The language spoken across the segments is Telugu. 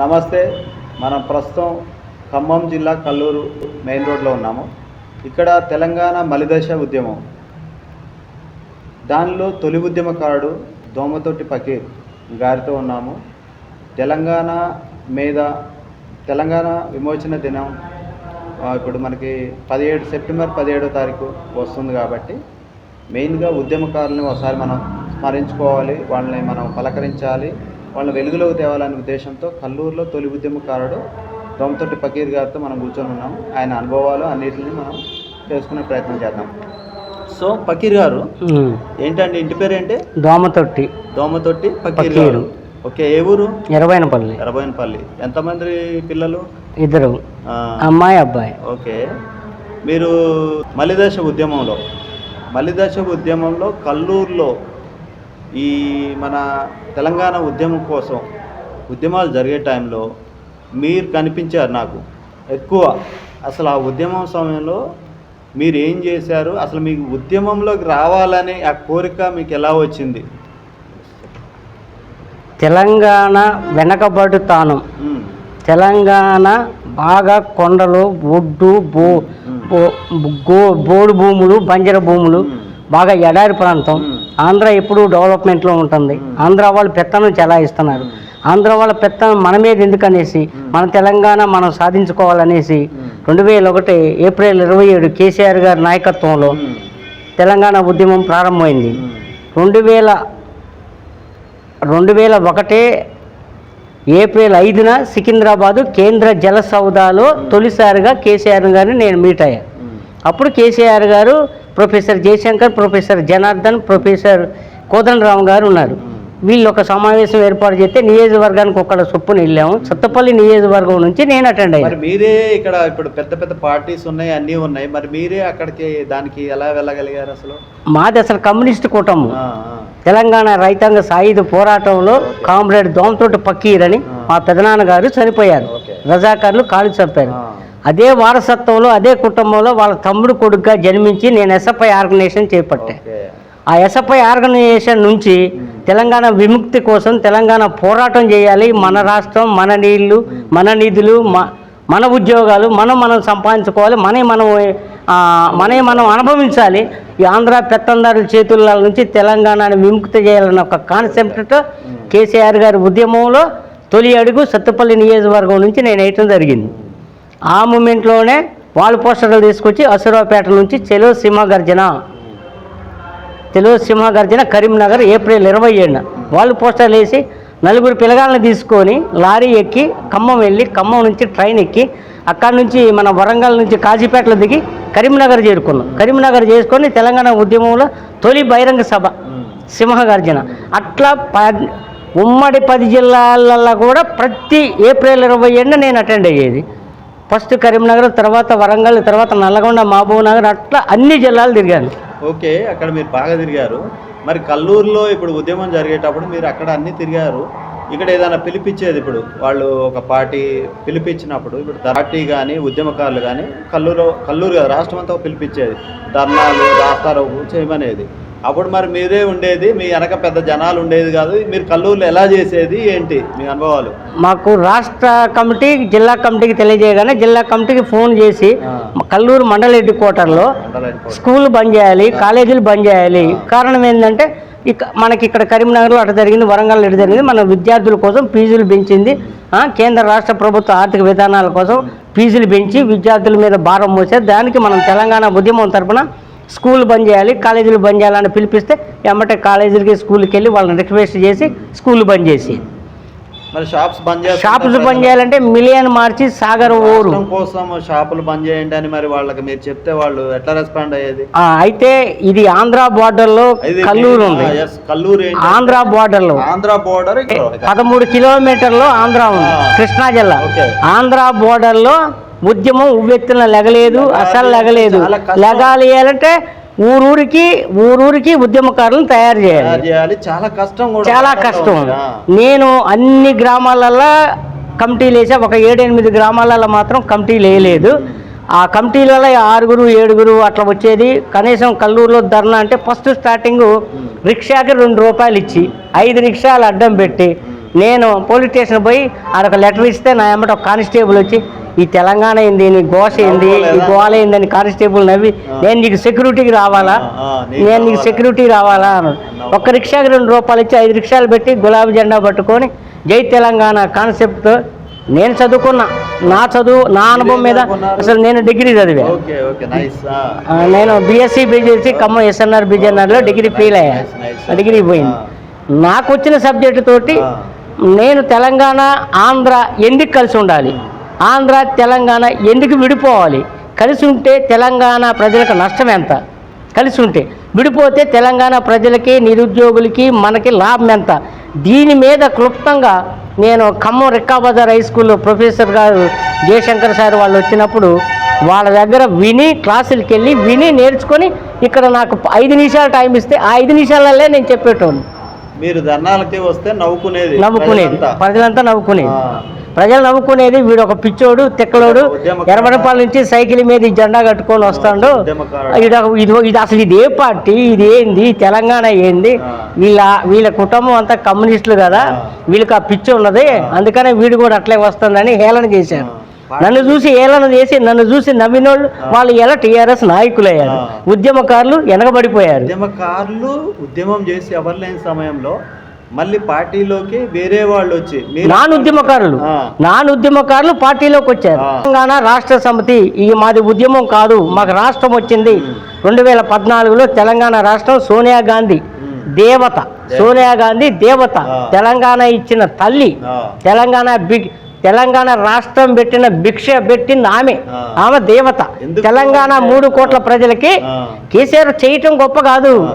నమస్తే మనం ప్రస్తుతం ఖమ్మం జిల్లా కల్లూరు మెయిన్ రోడ్లో ఉన్నాము. ఇక్కడ తెలంగాణ మలిదశ ఉద్యమం. దానిలో తొలి ఉద్యమకారుడు దోమతోటి పకీర్ గారితో ఉన్నాము. తెలంగాణ మీద తెలంగాణ విమోచన దినం ఇప్పుడు మనకి పదిహేడు సెప్టెంబర్ పదిహేడో తారీఖు వస్తుంది కాబట్టి మెయిన్గా ఉద్యమకారులని ఒకసారి మనం స్మరించుకోవాలి వాళ్ళని మనం పలకరించాలి. వాళ్ళని వెలుగులోకి తేవాలనే ఉద్దేశంతో కల్లూరులో తొలి ఉద్యమకారుడు దోమతొట్టి ఫకీర్ గారితో మనం కూర్చొని ఉన్నాం ఆయన అనుభవాలు అన్నిటిని మనం తెలుసుకునే ప్రయత్నం చేద్దాం. సో ఫకీర్ గారు. ఏంటండి? ఇంటి పేరు ఏంటి దోమతొట్టి. దోమతొట్టి ఫకీర్ ఫకీరు. గారు. ఓకే ఏ ఊరు? ఎరవైనపల్లి. ఎర్రబోయినపల్లి ఎంతమంది పిల్లలు? ఇద్దరు. అమ్మాయి అబ్బాయి. ఓకే. మీరు మలిదశ ఉద్యమంలో మలిదశ ఉద్యమంలో కల్లూరులో ఈ మన తెలంగాణ ఉద్యమం కోసం ఉద్యమాలు జరిగే టైంలో మీరు కనిపించారు నాకు. ఎక్కువ అసలు ఆ ఉద్యమం సమయంలో మీరు ఏం చేశారు? అసలు మీకు ఉద్యమంలోకి రావాలనే ఆ కోరిక మీకు ఎలా వచ్చింది? తెలంగాణ వెనకబడుతానం. తెలంగాణ బాగా కొండలు ఒడ్డు బో బోడు భూములు బంజర భూములు బాగా ఎడారి ప్రాంతం. ఆంధ్ర ఎప్పుడూ డెవలప్మెంట్లో ఉంటుంది. ఆంధ్ర వాళ్ళు పెత్తనం చెలాయిస్తున్నారు. ఆంధ్ర వాళ్ళ పెత్తనం మన మీద ఎందుకనేసి మన తెలంగాణ మనం సాధించుకోవాలనేసి రెండు వేల ఒకటి ఏప్రిల్ ఇరవై ఏడు కేసీఆర్ గారి నాయకత్వంలో తెలంగాణ ఉద్యమం ప్రారంభమైంది. రెండు వేల రెండు వేల ఒకటే ఏప్రిల్ ఐదున సికింద్రాబాదు కేంద్ర జల సౌదాలో తొలిసారిగా కేసీఆర్ గారిని నేను మీట్ అయ్యా. అప్పుడు కేసీఆర్ గారు professor Jayashankar professor Janardhan professor Kodandaram గారు ఉన్నారు. వీళ్ళు ఒక సమావేశం ఏర్పాటు చేస్తే నియోజకవర్గానికి ఒక్కడ చొప్పున వెళ్ళాము. సత్తపల్లి నియోజకవర్గం నుంచి నేను అటెండ్ అయ్యాను మీరే ఇక్కడ ఇప్పుడు పెద్ద పెద్ద పార్టీస్ ఉన్నాయి అన్నీ ఉన్నాయి. మరి మీరే అక్కడికి దానికి ఎలా వెళ్ళగలిగారు అసలు? మాది అసలు కమ్యూనిస్ట్ కూటమి. తెలంగాణ రైతాంగ సాయుధ పోరాటంలో కామ్రేడ్ దోమతోటి పక్కీర్ అని మా పెదనాన్న గారు చనిపోయారు. రజాకారులు కాలు చంపారు. అదే వారసత్వంలో అదే కుటుంబంలో వాళ్ళ తమ్ముడు కొడుకుగా జన్మించి నేను ఎస్ఎఫ్ఐ ఆర్గనైజేషన్ చేపట్టా ఓకే. ఆ ఎస్ఎఫ్ఐ ఆర్గనైజేషన్ నుంచి తెలంగాణ విముక్తి కోసం తెలంగాణ పోరాటం చేయాలి. మన రాష్ట్రం మన నీళ్ళు మన నిధులు మ- మన ఉద్యోగాలు మనం మనం సంపాదించుకోవాలి. మనే మనం మనే మనం అనుభవించాలి. ఈ ఆంధ్ర పెత్తందారుల చేతుల నుంచి తెలంగాణని విముక్తి చేయాలన్న ఒక కాన్సెప్ట్తో కేసీఆర్ గారి ఉద్యమంలో తొలి అడుగు సత్తుపల్లి నియోజకవర్గం నుంచి నేను వేయటం జరిగింది. ఆ మూమెంట్లోనే వాళ్ళు పోస్టర్లు తీసుకొచ్చి అసురావుపేట నుంచి చెలో సింహగర్జన. తెలుగు సింహగర్జన కరీంనగర్ ఏప్రిల్ ఇరవై ఏడున. వాళ్ళు పోస్టర్లు వేసి నలుగురు పిల్లగాళ్ళని తీసుకొని లారీ ఎక్కి ఖమ్మం వెళ్ళి ఖమ్మం నుంచి ట్రైన్ ఎక్కి అక్కడి నుంచి మన వరంగల్ నుంచి కాజీపేటలో దిగి కరీంనగర్ చేరుకున్నాం. కరీంనగర్ చేసుకొని తెలంగాణ ఉద్యమంలో తొలి బహిరంగ సభ సింహగర్జన. అట్లా ప ఉమ్మడి పది జిల్లాలలో కూడా ప్రతి ఏప్రిల్ ఇరవై ఏడున నేను అటెండ్ అయ్యేది. ఫస్ట్ కరీంనగర్ తర్వాత వరంగల్ తర్వాత నల్లగొండ మహబూబ్ నగర్ అట్లా అన్ని జిల్లాలు తిరిగాను. ఓకే అక్కడ మీరు బాగా తిరిగారు. మరి కల్లూరులో ఇప్పుడు ఉద్యమం జరిగేటప్పుడు మీరు అక్కడ అన్ని తిరిగారు. ఇక్కడ ఏదైనా పిలిపించేది ఇప్పుడు వాళ్ళు ఒక పార్టీ పిలిపించినప్పుడు ఇప్పుడు పార్టీ కానీ ఉద్యమకారులు కానీ కల్లూరు కల్లూరు కదా రాష్ట్రం అంతా పిలిపించేది. ధర్నాలు రాస్తారోకు చేయమనేది. అప్పుడు మరి మీరే ఉండేది మీ వెనక పెద్ద జనాలు ఉండేది కాదు. మీరు కల్లూరులో ఎలా చేసేది ఏంటి మీ అనుభవాలు? మాకు రాష్ట్ర కమిటీ జిల్లా కమిటీకి తెలియజేయగానే జిల్లా కమిటీకి ఫోన్ చేసి కల్లూరు మండల హెడ్ క్వార్టర్లో స్కూల్ బంద్ చేయాలి కాలేజీలు బంద్ చేయాలి. కారణం ఏంటంటే ఇక మనకి ఇక్కడ కరీంనగర్లో అటు జరిగింది వరంగల్ ఇటు జరిగింది. మన విద్యార్థుల కోసం ఫీజులు పెంచింది. కేంద్ర రాష్ట్ర ప్రభుత్వ ఆర్థిక విధానాల కోసం ఫీజులు పెంచి విద్యార్థుల మీద భారం మోసారు దానికి మనం తెలంగాణ ఉద్యమం తరపున స్కూల్ బంద్ చేయాలి కాలేజీలు బంద్ చేయాలని పిలిపిస్తే ఎమ్మటే కాలేజీలకి స్కూల్కి వెళ్ళి వాళ్ళని రిక్వెస్ట్ చేసి స్కూల్ బంద్ చేసి. మరి షాప్స్ బంద్ షాపులు బంద్ చేయాలంటే మిలియన్ మార్చి సాగర్ ఊరు. కోసం షాపులు బంద్ చేయండి అని మరి వాళ్ళకి మీరు చెప్తే వాళ్ళు ఎట్లా రెస్పాండ్ అయ్యేది? అయితే ఇది ఆంధ్ర బార్డర్లో ఇది కల్లూరు ఉంది. కల్లూరు ఆంధ్ర బార్డర్లో. ఆంధ్ర బోర్డర్ పదమూడు కిలోమీటర్లు ఆంధ్ర ఉంది. కృష్ణా జిల్లా. ఆంధ్ర బోర్డర్లో ఉద్యమం ఉవ్వెత్తున లెగలేదు అసలు లెగలేదు. లెగాలి అంటే ఊరూరికి ఊరూరికి ఉద్యమకారులను తయారు చేయాలి. చాలా కష్టం చాలా కష్టం. నేను అన్ని గ్రామాలలో కమిటీలు వేసా ఒక ఏడెనిమిది గ్రామాలలో మాత్రం కమిటీలు వేయలేదు ఆ కమిటీలలో ఆరుగురు ఏడుగురు అట్లా వచ్చేది. కనీసం కల్లూరులో ధర్నా అంటే ఫస్ట్ స్టార్టింగ్ రిక్షాకి రెండు రూపాయలు ఇచ్చి ఐదు రిక్షాలు అడ్డం పెట్టి నేను పోలీస్ స్టేషన్ పోయి ఆడొక లెటర్ ఇస్తే నా ఎమ్మట ఒక కానిస్టేబుల్ వచ్చి ఈ తెలంగాణ ఏంది నీ ఘోష ఏంది ఈ గోల ఏందని కానిస్టేబుల్ నవ్వి నేను నీకు సెక్యూరిటీకి రావాలా? నేను నీకు? సెక్యూరిటీ రావాలా అన్నాడు. ఒక్క రిక్షాకి రెండు రూపాయలు ఇచ్చి ఐదు రిక్షాలు పెట్టి గులాబీ జెండా పట్టుకొని జై తెలంగాణ కాన్సెప్ట్తో నేను చదువుకున్నా. నా చదువు నా అనుభవం మీద అసలు నేను డిగ్రీ చదివా. నేను బీఎస్సీ బీజేసీ ఖమ్మం ఎస్ఎన్ఆర్ బీజేఎన్ఆర్లో డిగ్రీ ఫెయిల్ అయ్యా. డిగ్రీ పోయింది. నాకు వచ్చిన సబ్జెక్టు తోటి. నేను తెలంగాణ ఆంధ్ర ఎందుకు కలిసి ఉండాలి? ఆంధ్ర తెలంగాణ ఎందుకు విడిపోవాలి? కలిసి ఉంటే తెలంగాణ ప్రజలకు నష్టం ఎంత? కలిసి ఉంటే. విడిపోతే తెలంగాణ ప్రజలకి నిరుద్యోగులకి మనకి లాభం ఎంత? దీని మీద క్లుప్తంగా నేను ఖమ్మం రెక్కాబజార్ హై స్కూల్లో ప్రొఫెసర్ గారు జయశంకర్ సార్ వాళ్ళు వచ్చినప్పుడు వాళ్ళ దగ్గర విని క్లాసులకి వెళ్ళి విని నేర్చుకొని ఇక్కడ నాకు ఐదు నిమిషాలు టైం ఇస్తే ఆ ఐదు నిమిషాలల్లే నేను చెప్పేటోను మీరు ధర్నాలకి వస్తే నవ్వుకునేది నవ్వుకునేది. ప్రజలంతా. నవ్వుకునేది. ప్రజలు నవ్వుకునేది వీడు ఒక పిచ్చోడు తెక్కలోడు. ఎర్రబడపాల నుంచి సైకిల్ మీద జెండా కట్టుకొని వస్తాడు. ఇది ఇది అసలు ఇది ఏ పార్టీ ఇది ఏంది తెలంగాణ ఏంది. వీళ్ళ వీళ్ళ కుటుంబం అంతా కమ్యూనిస్టులు కదా. వీళ్ళకి ఆ పిచ్చి ఉన్నది అందుకనే వీడు కూడా అట్లే వస్తుందని హేళన చేశారు. నన్ను చూసి ఏలన చేసి నన్ను చూసి నవ్వినోళ్ళు వాళ్ళు ఎలా టీఆర్ఎస్ నాయకులయ్యారు. ఉద్యమకారులు వెనకబడిపోయారు ఉద్యమకారులు ఉద్యమం చేసి ఎవరు లేని సమయంలో మళ్ళీ పార్టీలోకి వేరే వాళ్ళు వచ్చి నాన్ ఉద్యమకారులు. నాన్ ఉద్యమకారులు పార్టీలోకి వచ్చారు. తెలంగాణ రాష్ట్ర సమితి ఈ మాది ఉద్యమం కాదు మాకు రాష్ట్రం వచ్చింది రెండు వేల పద్నాలుగులో తెలంగాణ రాష్ట్రం సోనియా గాంధీ. దేవత సోనియా గాంధీ దేవత. తెలంగాణ ఇచ్చిన తల్లి. తెలంగాణ బిగ్ తెలంగాణ రాష్ట్రం పెట్టిన భిక్ష పెట్టింది ఆమె. ఆమె దేవత. తెలంగాణ మూడు కోట్ల ప్రజలకి. కేసీఆర్ చేయటం గొప్ప కాదు.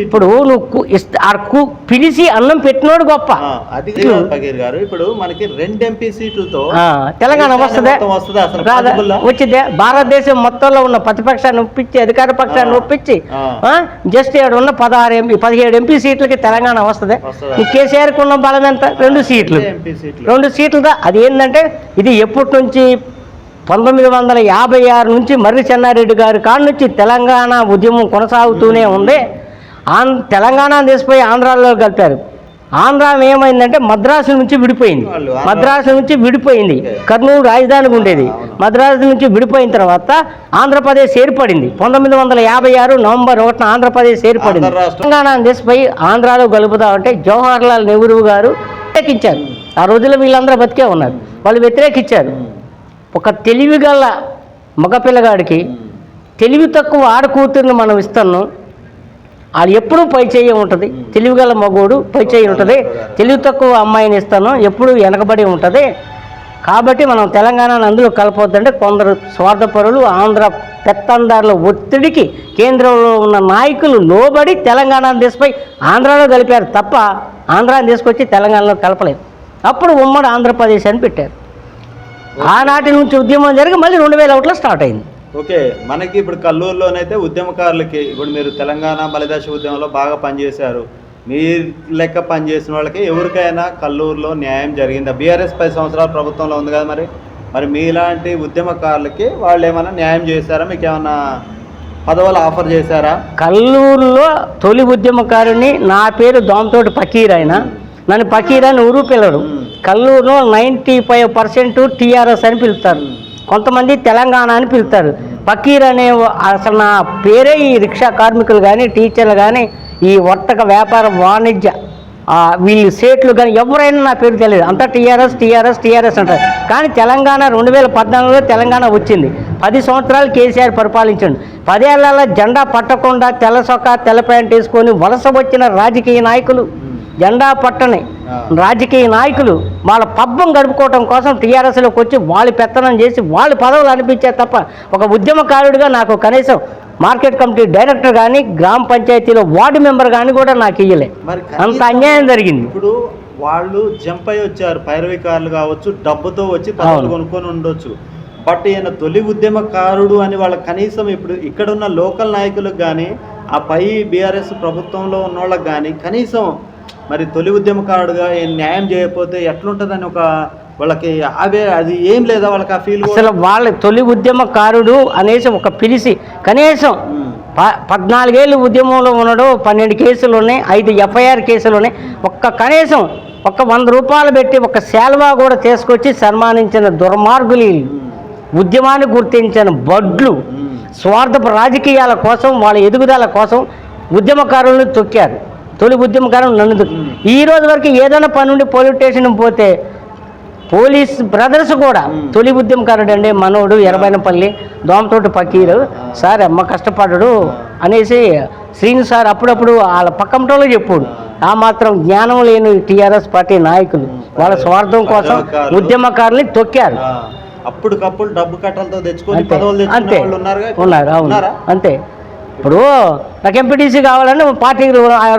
ఇప్పుడు నువ్వు కు- ఇస్త- ఆ కు- పిలిచి అన్నం పెట్టినోడు గొప్ప. అది కాదు పగీర్ గారు. ఇప్పుడు మనకి రెండు ఎంపీ సీట్లతో ఆ, తెలంగాణ వస్తుందే? వచ్చిందే భారతదేశం మొత్తంలో ఉన్న ప్రతిపక్షాన్ని ఒప్పించి అధికార పక్షాన్ని. ఒప్పించి ఆ. జస్ట్ ఇక్కడ ఉన్న పదహారు ఎంపీ పదిహేడు ఎంపీ సీట్లకి తెలంగాణ వస్తుంది. కేసీఆర్కి ఉన్న బలం ఎంత? రెండు సీట్లు. రెండే సీట్లు. సీట్లుగా అది ఏంటంటే ఇది ఎప్పటి నుంచి పంతొమ్మిది వందల యాభై ఆరు నుంచి మర్రి చెన్నారెడ్డి గారి కాడ నుంచి తెలంగాణ ఉద్యమం కొనసాగుతూనే ఉంది ఆన్ తెలంగాణ తీసిపోయి ఆంధ్రాలో కలిపారు ఆంధ్ర ఏమైందంటే మద్రాసు నుంచి విడిపోయింది ఆంధ్ర- మద్రాసు నుంచి విడిపోయింది. కర్నూలు రాజధానికి ఉండేది. మద్రాసు నుంచి విడిపోయిన తర్వాత ఆంధ్రప్రదేశ్ ఏర్పడింది పంతొమ్మిది వందల యాభై ఆరు నవంబర్ ఒకటిన ఆంధ్రప్రదేశ్ ఏర్పడింది ఆంధ్ర. తెలంగాణ తీసిపోయి ఆంధ్రాలో కలుపుదామంటే జవహర్ లాల్ నెహ్రూ గారు వ్యతిరేకించారు. ఆ రోజుల్లో వీళ్ళందరూ బతికే ఉన్నారు. వాళ్ళు వ్యతిరేకించారు. ఒక తెలివి గల మగపిల్లగాడికి తెలివి తక్కువ ఆడకూతుర్ని మనం ఇస్తున్నాం వాళ్ళు ఎప్పుడూ పై చేయి ఉంటుంది. తెలివి గల మగోడు పై చేయి ఉంటుంది. తెలివి తక్కువ అమ్మాయిని ఇస్తాను. ఎప్పుడు వెనకబడి ఉంటుంది. కాబట్టి మనం తెలంగాణను అందులో కలపొద్దంటే కొందరు స్వార్థపరులు ఆంధ్ర పెత్తందారుల ఒత్తిడికి కేంద్రంలో ఉన్న నాయకులు లోబడి తెలంగాణ దిశపై ఆంధ్రాలో కలిపారు తప్ప ఆంధ్రాని తీసుకొచ్చి తెలంగాణలో కలపలేదు. అప్పుడు ఉమ్మడి ఆంధ్రప్రదేశ్ అని పెట్టారు. ఆనాటి నుంచి ఉద్యమం జరిగి మళ్ళీ రెండు వేల ఒకటిలో స్టార్ట్ అయింది. ఓకే మనకి ఇప్పుడు కల్లూరులోనైతే ఉద్యమకారులకి ఇప్పుడు మీరు తెలంగాణ బలిదాశ ఉద్యమంలో బాగా పనిచేశారు. మీ లెక్క పనిచేసిన వాళ్ళకి ఎవరికైనా కల్లూరులో న్యాయం జరిగిందా? బీఆర్ఎస్ పది సంవత్సరాల ప్రభుత్వంలో ఉంది కదా మరి. మరి మీలాంటి ఉద్యమకారులకి వాళ్ళు ఏమైనా న్యాయం చేశారా? మీకు ఏమైనా పదవులు ఆఫర్ చేశారా? కల్లూరులో తొలి ఉద్యమకారుని నా పేరు దోమతోటి ఫకీర్ ఆయన. నన్ను ఫకీర్ అని ఊరు పిల్లరు కల్లూరులో నైంటీ ఫైవ్ పర్సెంట్ టీఆర్ఎస్ అని పిలుస్తారు. కొంతమంది తెలంగాణ అని పిలుస్తారు. ఫకీర్ అనే అసలు నా పేరే ఈ రిక్షా కార్మికులు కానీ టీచర్లు కానీ ఈ వర్తక వ్యాపార వాణిజ్య వీళ్ళు సేట్లు కానీ ఎవరైనా నా పేరు తెలియదు. అంతా టీఆర్ఎస్ టీఆర్ఎస్ టీఆర్ఎస్ అంటారు. కానీ తెలంగాణ రెండు వేల పద్నాలుగులో తెలంగాణ వచ్చింది. పది సంవత్సరాలు కేసీఆర్ పరిపాలించండి. పదేళ్ళ జెండా పట్టకుండా తెల్ల సొక్క తెల్ల ప్యాంట్ వేసుకొని వలస వచ్చిన రాజకీయ నాయకులు జెండా పట్టని రాజకీయ నాయకులు వాళ్ళ పబ్బం గడుపుకోవటం కోసం టీఆర్ఎస్లోకి వచ్చి వాళ్ళు పెత్తనం చేసి వాళ్ళు పదవులు అనిపించారు తప్ప ఒక ఉద్యమకారుడిగా నాకు కనీసం మార్కెట్ కమిటీ డైరెక్టర్ కానీ గ్రామ పంచాయతీలో వార్డు మెంబర్ కానీ కూడా నాకు ఇయ్యలే. అంత అన్యాయం జరిగింది. ఇప్పుడు వాళ్ళు జంప్ అయి వచ్చారు పైరవికారులు కావచ్చు డబ్బుతో వచ్చి. కొనుక్కొని ఉండొచ్చు. బట్ ఈయన తొలి ఉద్యమకారుడు అని వాళ్ళ కనీసం ఇప్పుడు ఇక్కడున్న లోకల్ నాయకులకు కానీ ఆ పై బీఆర్ఎస్ ప్రభుత్వంలో ఉన్న వాళ్ళకి కానీ కనీసం మరి తొలి ఉద్యమకారుడుగా న్యాయం చేయకపోతే ఎట్లుంటుందని ఒక వాళ్ళకి అవే అది ఏం లేదా వాళ్ళకి ఆ ఫీల్ అసలు వాళ్ళ తొలి ఉద్యమకారుడు అనేసి ఒక పిలిచి కనీసం ప పద్నాలుగేళ్ళు ఉద్యమంలో ఉన్నాడు పన్నెండు కేసులు ఉన్నాయి ఐదు ఎఫ్ఐఆర్ కేసులు ఉన్నాయి. ఒక్క కనీసం ఒక వంద రూపాయలు పెట్టి ఒక శాల్వా కూడా తీసుకొచ్చి సన్మానించిన దుర్మార్గులు. ఉద్యమాన్ని గుర్తించిన బడ్లు. స్వార్థపు రాజకీయాల కోసం వాళ్ళ ఎదుగుదల కోసం ఉద్యమకారులను తొక్కారు. తొలి ఉద్యమకారులు నన్ను ఈ రోజు వరకు ఏదైనా పని ఉండి పోలీస్ స్టేషన్ పోతే పోలీస్ బ్రదర్స్ కూడా తొలి ఉద్యమకారుడు అండి మనోడు ఎర్రబైనపల్లి దోమతోటి పకీరు సార్ అమ్మ కష్టపడ్డాడు అనేసి శ్రీను సార్ అప్పుడప్పుడు వాళ్ళ పక్కంటోళ్ళు చెప్పుడు. ఆ మాత్రం జ్ఞానం లేని టీఆర్ఎస్ పార్టీ నాయకులు. వాళ్ళ స్వార్థం కోసం ఉద్యమకారుల్ని తొక్కారు. అప్పటికప్పుడు డబ్బు కట్టలతో తెచ్చుకొని అంతే? ఉన్నారు అవును. ఉన్నారా? అంతే. ఇప్పుడు నాకు ఎంపీటీసీ కావాలంటే పార్టీకి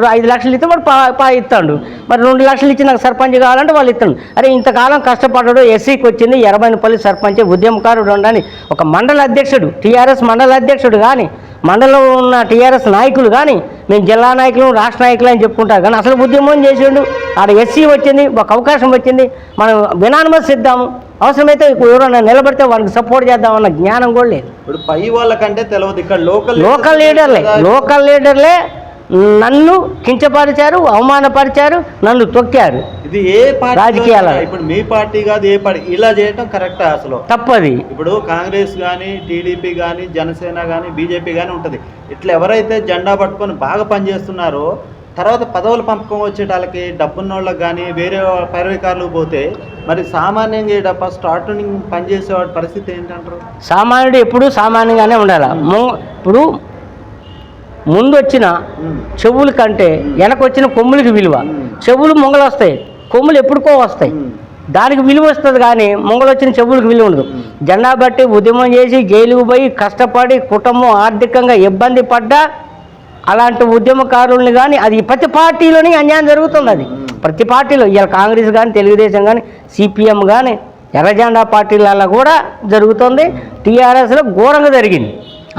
ఐదు లక్షలు ఇస్తే వాడు పా- పా ఇస్తాడు. మరి రెండు లక్షలు ఇచ్చి నాకు సర్పంచ్ కావాలంటే వాళ్ళు ఇస్తాడు. అరే ఇంతకాలం కష్టపడ్డాడు ఎస్సీకి వచ్చింది ఎరబైనపల్లి సర్పంచ్ ఉద్యమకారుడు ఉండని ఒక మండల అధ్యక్షుడు టీఆర్ఎస్ మండల అధ్యక్షుడు కానీ మండలంలో ఉన్న టీఆర్ఎస్ నాయకులు కానీ మేము జిల్లా నాయకులు రాష్ట్ర నాయకులు అని చెప్పుకుంటారు. కానీ అసలు ఉద్యమం చేసిండు. ఆడ ఎస్సీ వచ్చింది ఒక అవకాశం వచ్చింది. మనం వినానుమతి ఇద్దాము అవసరమైతే ఎవరైనా నిలబడితే వాళ్ళకి సపోర్ట్ చేద్దామన్న జ్ఞానం కూడా లేదు. ఇప్పుడు పై వాళ్ళకంటే తెలియదు ఇక్కడ లోకల్ లోకల్ లీడర్లే లోకల్ లీడర్లే నన్ను కించపరిచారు అవమానపరిచారు నన్ను తొక్కారు. ఇది ఏ రాజకీయాల. ఇప్పుడు మీ పార్టీ కాదు ఏ పార్టీ. ఇలా చేయటం కరెక్ట్ అసలు. తప్పది. ఇప్పుడు కాంగ్రెస్ కానీ టీడీపీ కానీ జనసేన కానీ బీజేపీ కానీ ఉంటుంది. ఇట్లా ఎవరైతే జెండా పట్టుకొని బాగా పనిచేస్తున్నారో తర్వాత పదవుల పంపకం వచ్చేటాలకి డబ్బున్న వాళ్ళకి కానీ వేరే పైరవికారులకు పోతే మరి సామాన్యంగా ఈడ స్టార్టింగ్ పనిచేసేవాడి పరిస్థితి ఏంటంటారు? సామాన్యుడు ఎప్పుడూ సామాన్యంగానే ఉండాలి. ఇప్పుడు ముందు వచ్చిన. చెవుల కంటే వెనకొచ్చిన కొమ్ములకి విలువ. చెవులు మొంగలు వస్తాయి కొమ్ములు ఎప్పుడుకో వస్తాయి. దానికి విలువ వస్తుంది కానీ మొంగలు వచ్చిన చెవులకు విలువ ఉండదు. జెండా బట్టి ఉద్యమం చేసి జైలుకు పోయి కష్టపడి కుటుంబం ఆర్థికంగా ఇబ్బంది పడ్డా అలాంటి ఉద్యమకారుల్ని కానీ అది ప్రతి పార్టీలోని అన్యాయం జరుగుతుంది అది. ప్రతి పార్టీలో ఇలా కాంగ్రెస్ కానీ తెలుగుదేశం కానీ సిపిఎం కానీ ఎర్రజెండా పార్టీలలో కూడా జరుగుతుంది. టీఆర్ఎస్లో ఘోరంగా జరిగింది.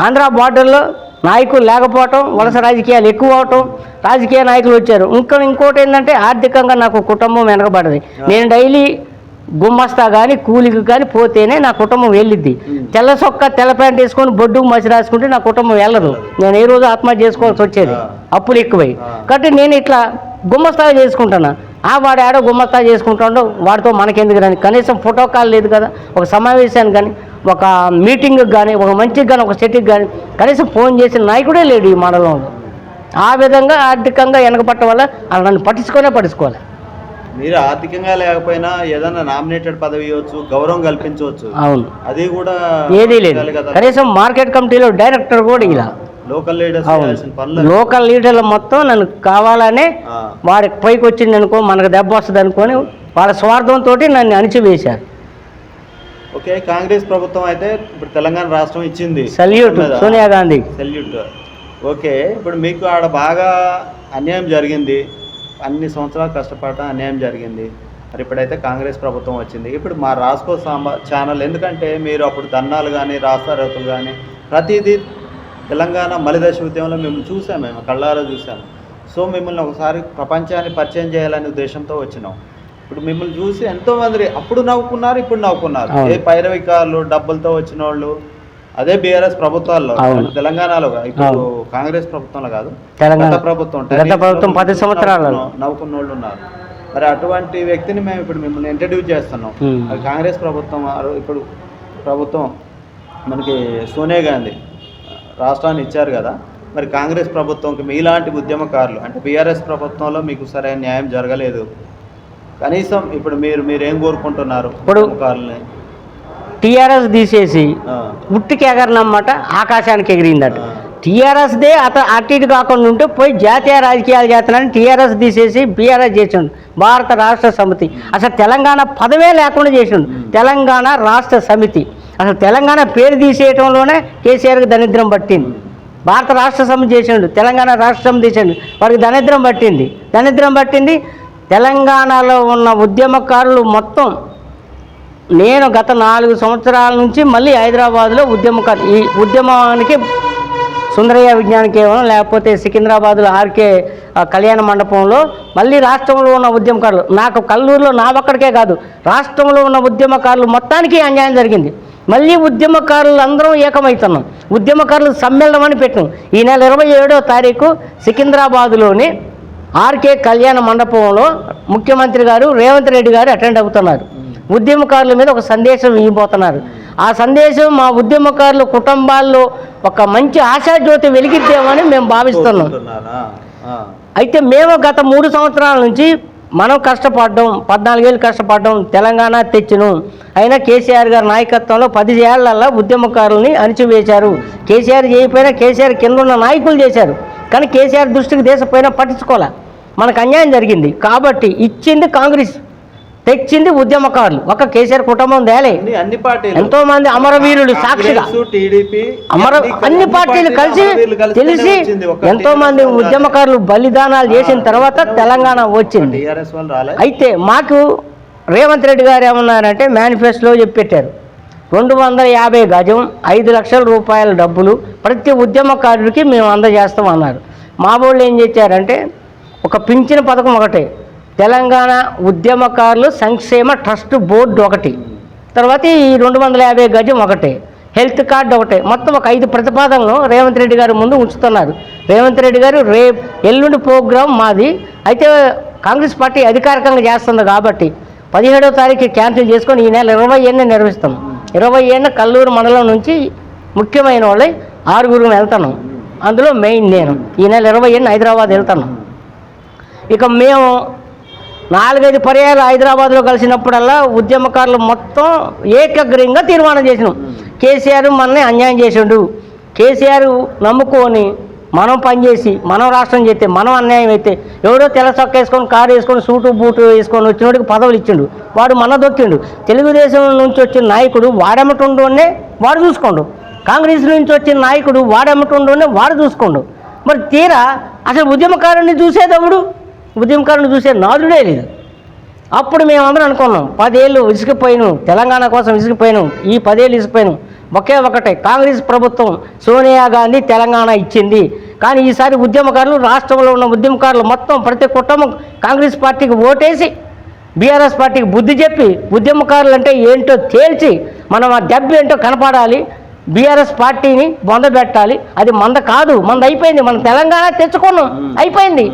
ఆంధ్ర బార్డర్లో నాయకులు లేకపోవటం వలస రాజకీయాలు ఎక్కువ అవటం రాజకీయ నాయకులు వచ్చారు. ఇంకా ఇంకోటి ఏంటంటే ఆర్థికంగా నాకు కుటుంబం వెనకబడది నేను డైలీ గుమ్మస్తా కానీ కూలికి కానీ పోతేనే నా కుటుంబం వెళ్ళిద్ది. తెల్ల సొక్క తెల్ల ప్యాంట్ వేసుకొని బొడ్డుకు మసి రాసుకుంటే నా కుటుంబం వెళ్ళదు. నేను ఏ రోజు ఆత్మహత్య చేసుకోవాల్సి వచ్చేది? అప్పులు ఎక్కువై. కాబట్టి నేను ఇట్లా గుమ్మస్తా చేసుకుంటున్నా ఆ వాడు ఆడో గుమ్మస్తా చేసుకుంటాడో వాడితో మనకెందుకు రాని? కనీసం ఫోటో కాల్ లేదు కదా? ఒక సమావేశానికి కానీ ఒక మీటింగ్కి కానీ ఒక మంచికి కానీ ఒక సెట్కి కానీ కనీసం ఫోన్ చేసిన నాయకుడే లేడు ఈ మండలంలో. ఆ విధంగా ఆర్థికంగా వెనకపట్టడం వల్ల నన్ను పట్టించుకోనే పట్టించుకోవాలి మీరు ఆర్థికంగా లేకపోయినా ఏదైనా నామినేటెడ్ పదవి ఇవ్వచ్చు గౌరవం కల్పించవచ్చు. అవును. అది కూడా ఏదీ లేదు. కనీసం మార్కెట్ కమిటీలో డైరెక్టర్ కూడా ఇలా. లోకల్ లీడర్స్ లోకల్ లీడర్లు మొత్తం నన్ను కావాలనే వాడి పైకి వచ్చింది అనుకో మనకు దెబ్బ వస్తుంది అనుకొని వాళ్ళ స్వార్థంతో నన్ను అణిచివేశారు. ఓకే కాంగ్రెస్ ప్రభుత్వం అయితే ఇప్పుడు తెలంగాణ రాష్ట్రం ఇచ్చింది. Salute. Sonia Gandhi. Salute okay ఇప్పుడు మీకు ఆడ బాగా అన్యాయం జరిగింది. అన్ని సంవత్సరాలు కష్టపడటం అన్యాయం జరిగింది. మరి ఇప్పుడైతే కాంగ్రెస్ ప్రభుత్వం వచ్చింది. ఇప్పుడు మా రాసుకో సాంబా ఛానల్ ఎందుకంటే మీరు అప్పుడు దన్నాలు కానీ రాస్తారోకులు కానీ ప్రతిదీ తెలంగాణ మలిదశ ఉద్యమంలో మేము చూసాం మేము కళ్ళారా చూసాము సో మిమ్మల్ని ఒకసారి ప్రపంచాన్ని పరిచయం చేయాలనే ఉద్దేశంతో వచ్చినాం. ఇప్పుడు మిమ్మల్ని చూసి ఎంతో మంది అప్పుడు నవ్వుకున్నారు ఇప్పుడు నవ్వుకున్నారు. ఏ పైరవికారులు డబ్బులతో వచ్చిన వాళ్ళు అదే బీఆర్ఎస్ ప్రభుత్వాల్లో. తెలంగాణలో. ఇప్పుడు. కాంగ్రెస్ ప్రభుత్వంలో కాదు. తెలంగాణ ప్రభుత్వం గత ప్రభుత్వం పది సంవత్సరాలలో నవ్వుకున్న- వాళ్ళు ఉన్నారు. మరి అటువంటి వ్యక్తిని మేము ఇప్పుడు మిమ్మల్ని ఇంట్రడ్యూస్ చేస్తున్నాం. కాంగ్రెస్ ప్రభుత్వం ఇప్పుడు ప్రభుత్వం మనకి సోనియా గాంధీ రాష్ట్రాన్ని ఇచ్చారు కదా. మరి కాంగ్రెస్ ప్రభుత్వంకి మీలాంటి ఉద్యమకారులు అంటే బీఆర్ఎస్ ప్రభుత్వంలో మీకు సరైన న్యాయం జరగలేదు. కనీసం ఇప్పుడు మీరు మీరు ఏం కోరుకుంటున్నారు ఇప్పుడు- ఉద్యమకారుల్ని? టీఆర్ఎస్ తీసేసి ఉట్టికి ఎగరనమాట ఆకాశానికి ఎగిరిందట. టీఆర్ఎస్దే అత అటు ఇటు కాకుండా ఉంటే పోయి జాతీయ రాజకీయాలు చేస్తున్నారని టీఆర్ఎస్ తీసేసి బీఆర్ఎస్ చేసిండు. భారత రాష్ట్ర సమితి. అసలు తెలంగాణ పదవే లేకుండా చేసిండు. తెలంగాణ రాష్ట్ర సమితి. అసలు తెలంగాణ పేరు తీసేయటంలోనే కేసీఆర్కి దరిద్రం పట్టింది. భారత రాష్ట్ర సమితి చేసిండు. తెలంగాణ రాష్ట్ర సమితి చేసిండు. వాడికి దరిద్రం పట్టింది. దరిద్రం పట్టింది తెలంగాణలో ఉన్న ఉద్యమకారులు మొత్తం నేను గత నాలుగు సంవత్సరాల నుంచి మళ్ళీ హైదరాబాద్లో ఉద్యమక ఈ ఉద్యమానికి సుందరయ్య విజ్ఞాన కేవలం లేకపోతే సికింద్రాబాద్లో ఆర్కే కళ్యాణ మండపంలో మళ్ళీ రాష్ట్రంలో ఉన్న ఉద్యమకారులు. నాకు కల్లూరులో నా ఒక్కడికే కాదు రాష్ట్రంలో ఉన్న ఉద్యమకారులు మొత్తానికి అన్యాయం జరిగింది. మళ్ళీ ఉద్యమకారులు అందరం ఏకమవుతున్నాం. ఉద్యమకారులు సమ్మేళనం అని పెట్టాం ఈ నెల ఇరవై ఏడో తారీఖు సికింద్రాబాద్లోని ఆర్కే కళ్యాణ మండపంలో ముఖ్యమంత్రి గారు రేవంత్ రెడ్డి గారు అటెండ్ అవుతున్నారు. ఉద్యమకారుల మీద ఒక సందేశం ఇవ్వబోతున్నారు. ఆ సందేశం మా ఉద్యమకారుల కుటుంబాల్లో ఒక మంచి ఆశాజ్యోతి వెలిగిద్దామని మేము భావిస్తున్నాం. అయితే మేము గత మూడు సంవత్సరాల నుంచి మనం కష్టపడ్డం పద్నాలుగేళ్ళు కష్టపడ్డం తెలంగాణ తెచ్చిను. అయినా కేసీఆర్ గారి నాయకత్వంలో పది ఏళ్ళలో ఉద్యమకారుల్ని అణిచివేశారు. కేసీఆర్ చేయకపోయినా కేసీఆర్ కింద ఉన్న నాయకులు చేశారు. కానీ కేసీఆర్ దృష్టికి దేశపోయినా పట్టించుకోలే. మనకు అన్యాయం జరిగింది. కాబట్టి ఇచ్చింది కాంగ్రెస్. తెచ్చింది ఉద్యమకారులు. ఒక కేసీఆర్ కుటుంబం దేలే అన్ని పార్టీలు. ఎంతో మంది అమరవీరులు సాక్షిగా. అమర అన్ని పార్టీలు కలిసి తెలిసి ఎంతో మంది. ఉద్యమకారులు బలిదానాలు చేసిన తర్వాత తెలంగాణ వచ్చింది. అయితే మాకు రేవంత్ రెడ్డి గారు ఏమన్నారంటే మేనిఫెస్టోలో చెప్పెట్టారు. రెండు వందల యాభై గజం ఐదు లక్షల రూపాయల డబ్బులు ప్రతి ఉద్యమకారుడికి మేము అందజేస్తాం అన్నారు మా వాళ్ళు ఏం చేశారంటే ఒక పింఛన్ పథకం ఒకటే. తెలంగాణ ఉద్యమకారులు సంక్షేమ ట్రస్ట్ బోర్డు ఒకటి. తర్వాత ఈ రెండు వందల యాభై గజం ఒకటే. హెల్త్ కార్డు ఒకటే. మొత్తం ఒక ఐదు ప్రతిపాదనలు రేవంత్ రెడ్డి గారు ముందు ఉంచుతున్నారు. రేవంత్ రెడ్డి గారు రే ఎల్లుండి ప్రోగ్రాం మాది. అయితే కాంగ్రెస్ పార్టీ అధికారికంగా చేస్తుంది కాబట్టి పదిహేడవ తారీఖు క్యాన్సిల్ చేసుకొని ఈ నెల ఇరవై ఏడున నిర్వహిస్తాం. ఇరవై ఏడున కల్లూరు మండలం నుంచి ముఖ్యమైన వాళ్ళే ఆరుగురు వెళ్తాను. అందులో మెయిన్ నేను. ఈ నెల ఇరవై ఏడున హైదరాబాద్ వెళ్తాను. ఇక మేము నాలుగైదు పర్యాయాలు హైదరాబాద్లో కలిసినప్పుడల్లా ఉద్యమకారులు మొత్తం ఏకగ్రీయంగా తీర్మానం చేసినాం. కేసీఆర్ మనని అన్యాయం చేసిండు. కేసీఆర్ నమ్ముకొని మనం పనిచేసి మనం రాష్ట్రం చేస్తే మనం అన్యాయం అయితే ఎవడో తెల్ల చొక్క వేసుకొని కారు వేసుకొని సూటు బూటు వేసుకొని వచ్చినోడికి పదవులు ఇచ్చిండు. వాడు మన దొక్కిండు. తెలుగుదేశం నుంచి వచ్చిన నాయకుడు వాడెమ్మటుండోనే వాడు చూసుకోండు. కాంగ్రెస్ నుంచి వచ్చిన నాయకుడు వాడెమ్మటుండోనే వాడు చూసుకోండు. మరి తీరా అసలు ఉద్యమకారుని చూసేటప్పుడు ఉద్యమకారుని చూసే నాదుడే లేదు. అప్పుడు మేమందరం అనుకున్నాం పదేళ్ళు ఇసుకుపోయిను తెలంగాణ కోసం ఇసుకుపోయిను ఈ పదేళ్ళు ఇసుకుపోయిను ఒకే ఒకటే కాంగ్రెస్ ప్రభుత్వం సోనియా గాంధీ తెలంగాణ ఇచ్చింది. కానీ ఈసారి ఉద్యమకారులు రాష్ట్రంలో ఉన్న ఉద్యమకారులు మొత్తం ప్రతి కుటుంబం కాంగ్రెస్ పార్టీకి ఓటేసి బీఆర్ఎస్ పార్టీకి బుద్ధి చెప్పి ఉద్యమకారులు అంటే ఏంటో తేల్చి మనం ఆ దెబ్బ ఏంటో కనపడాలి బీఆర్ఎస్ పార్టీని బొందబెట్టాలి. అది మంద కాదు మంద అయిపోయింది మన తెలంగాణ తెచ్చుకున్నాం అయిపోయింది.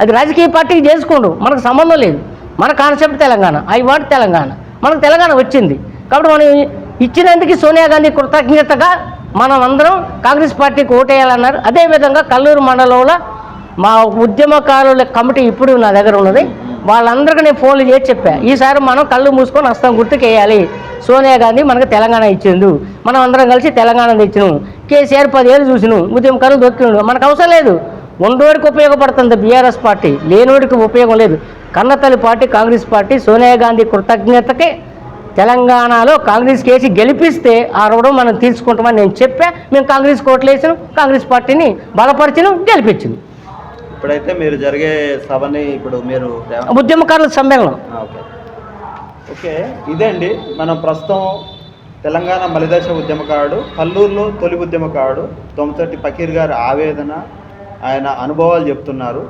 అది రాజకీయ పార్టీకి చేసుకోండు మనకు సంబంధం లేదు. మన concept Telangana I want Telangana. మనకు తెలంగాణ వచ్చింది. కాబట్టి మనం ఇచ్చినందుకు సోనియా గాంధీ కృతజ్ఞతగా మనం అందరం కాంగ్రెస్ పార్టీకి ఓటేయాలన్నారు. అదేవిధంగా కల్లూరు మండలంలో మా ఉద్యమకారుల కమిటీ ఇప్పుడు నా దగ్గర ఉన్నది. వాళ్ళందరికీ నేను ఫోన్లు చేసి చెప్పా. ఈసారి మనం కళ్ళు మూసుకొని హస్తం గుర్తుకేయాలి. సోనియా గాంధీ మనకు తెలంగాణ ఇచ్చిండు. మనం అందరం కలిసి తెలంగాణ తెచ్చినాం. కేసీఆర్ పదేళ్ళు చూసినాం. ఉద్యమకారులు దొక్కినాడు మనకు అవసరం లేదు. ఉండోడికి ఉపయోగపడుతుంది బీఆర్ఎస్ పార్టీ లేనోడికి ఉపయోగం లేదు. కన్నతల్లి పార్టీ కాంగ్రెస్ పార్టీ సోనియా గాంధీ కృతజ్ఞతకే తెలంగాణలో కాంగ్రెస్ కేసి గెలిపిస్తే ఆ రుణం మనం తీసుకుంటామని నేను చెప్పా. మేము కాంగ్రెస్ కోట్లు వేసాం కాంగ్రెస్ పార్టీని బలపరిచినాం గెలిపించింది ఇప్పుడైతే మీరు జరిగే సభని ఇప్పుడు మీరు ఉద్యమకారుల సమ్మేళనం. ఓకే. ఓకే ఇదే అండి మనం ప్రస్తుతం తెలంగాణ మలిదశ ఉద్యమకారుడు కల్లూరులో తొలి ఉద్యమకారుడు తొమ్మిది పకీర్ గారి ఆవేదన ఆయన అనుభవాలు చెప్తున్నారు.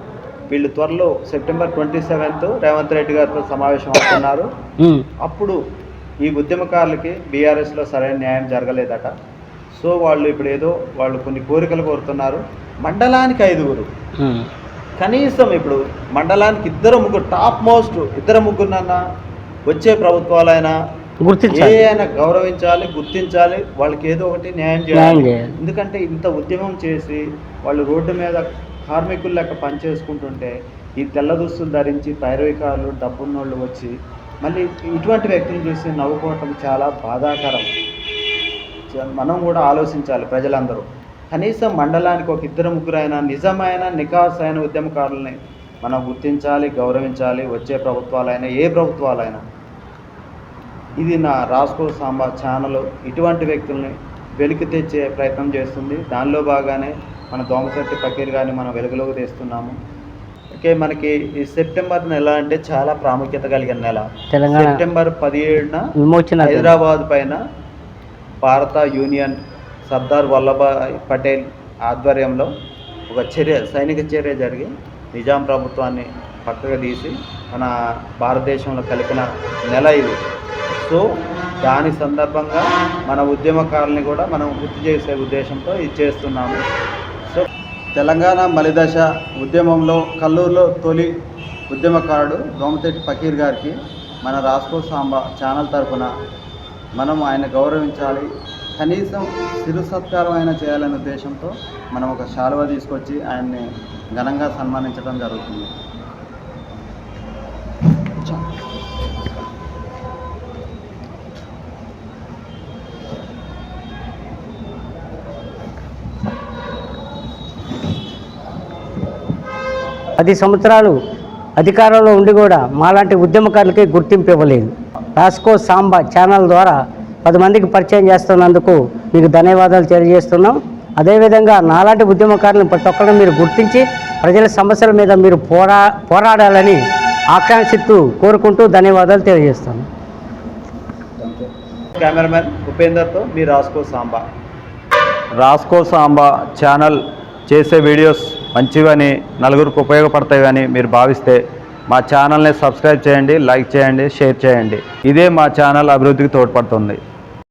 వీళ్ళు త్వరలో September twenty seventh Revanth Reddy గారితో సమావేశం అవుతున్నారు. ఉమ్. అప్పుడు ఈ ఉద్యమకారులకి బీఆర్ఎస్లో సరైన న్యాయం జరగలేదట. సో వాళ్ళు ఇప్పుడు ఏదో వాళ్ళు కొన్ని కోరికలు కోరుతున్నారు. మండలానికి ఐదుగురు. ఉమ్. కనీసం ఇప్పుడు మండలానికి ఇద్దరు ముగ్గురు టాప్ మోస్ట్ ఇద్దరు ముగ్గురునన్నా వచ్చే ప్రభుత్వాలైనా గుర్తించాలి. అయినా గౌరవించాలి గుర్తించాలి వాళ్ళకి ఏదో ఒకటి న్యాయం చేయాలి. ఎందుకంటే ఇంత ఉద్యమం చేసి వాళ్ళు రోడ్డు మీద కార్మికులు లెక్క పనిచేసుకుంటుంటే ఈ తెల్ల దుస్తులు ధరించి పైరవికారులు డబ్బున్నోళ్ళు వచ్చి మళ్ళీ ఇటువంటి వ్యక్తులు చూసి నవ్వుకోవటం చాలా బాధాకరం. మనం కూడా ఆలోచించాలి ప్రజలందరూ. కనీసం మండలానికి ఒక ఇద్దరు ముగ్గురు అయినా నిజమైన నికాస్ అయిన ఉద్యమకారులని మనం గుర్తించాలి గౌరవించాలి వచ్చే ప్రభుత్వాలైనా ఏ ప్రభుత్వాలైనా. ఇది నా రాస్కో సాంబా ఛానల్. ఇటువంటి వ్యక్తుల్ని వెలికి తెచ్చే ప్రయత్నం చేస్తుంది. దానిలో భాగానే మన దోమకట్టి పకీర్ గారిని మనం వెలుగులోకి తెస్తున్నాము. ఓకే మనకి ఈ సెప్టెంబర్ నెల అంటే చాలా ప్రాముఖ్యత కలిగిన నెల. తెలంగాణ సెప్టెంబర్ పదిహేడున విమోచన. హైదరాబాద్ పైన భారత యూనియన్ సర్దార్ వల్లభాయ్ పటేల్ ఆధ్వర్యంలో ఒక చర్య సైనిక చర్య జరిగి నిజాం ప్రభుత్వాన్ని పక్కకు తీసి మన భారతదేశంలో కలిపిన నెల ఇది. సో దాని సందర్భంగా మన ఉద్యమకారుల్ని కూడా మనం గుర్తు చేసే ఉద్దేశంతో ఇది చేస్తున్నాము. సో తెలంగాణ మలిదశ ఉద్యమంలో కల్లూరులో తొలి ఉద్యమకారుడు దోమతెట్టి ఫకీర్ గారికి మన రాస్కో సాంబ ఛానల్ తరఫున మనం ఆయన గౌరవించాలి. కనీసం సిరు సత్కారం అయినా చేయాలనే ఉద్దేశంతో మనం ఒక శాలువ తీసుకొచ్చి ఆయన్ని ఘనంగా సన్మానించడం జరుగుతుంది. పది సంవత్సరాలు అధికారంలో ఉండి కూడా మాలాంటి ఉద్యమకారులకి గుర్తింపు ఇవ్వలేదు. రాస్కో సాంబా ఛానల్ ద్వారా పది మందికి పరిచయం చేస్తున్నందుకు మీకు ధన్యవాదాలు తెలియజేస్తున్నాం. అదేవిధంగా నాలాంటి ఉద్యమకారులను ప్రతి ఒక్కరిని మీరు గుర్తించి ప్రజల సమస్యల మీద మీరు పోరా పోరాడాలని ఆకాంక్షిస్తూ కోరుకుంటూ ధన్యవాదాలు తెలియజేస్తున్నాం. కెమెరామెన్ ఉపేందర్తో మీ రాస్కో సాంబా. రాస్కో సాంబా ఛానల్ చేసే వీడియోస్ మంచివని నలుగురికి ఉపయోగపడతాయి అని మీరు భావిస్తే మా ఛానల్ని సబ్స్క్రైబ్ చేయండి లైక్ చేయండి షేర్ చేయండి. ఇదే మా ఛానల్ అభివృద్ధికి తోడ్పడుతుంది.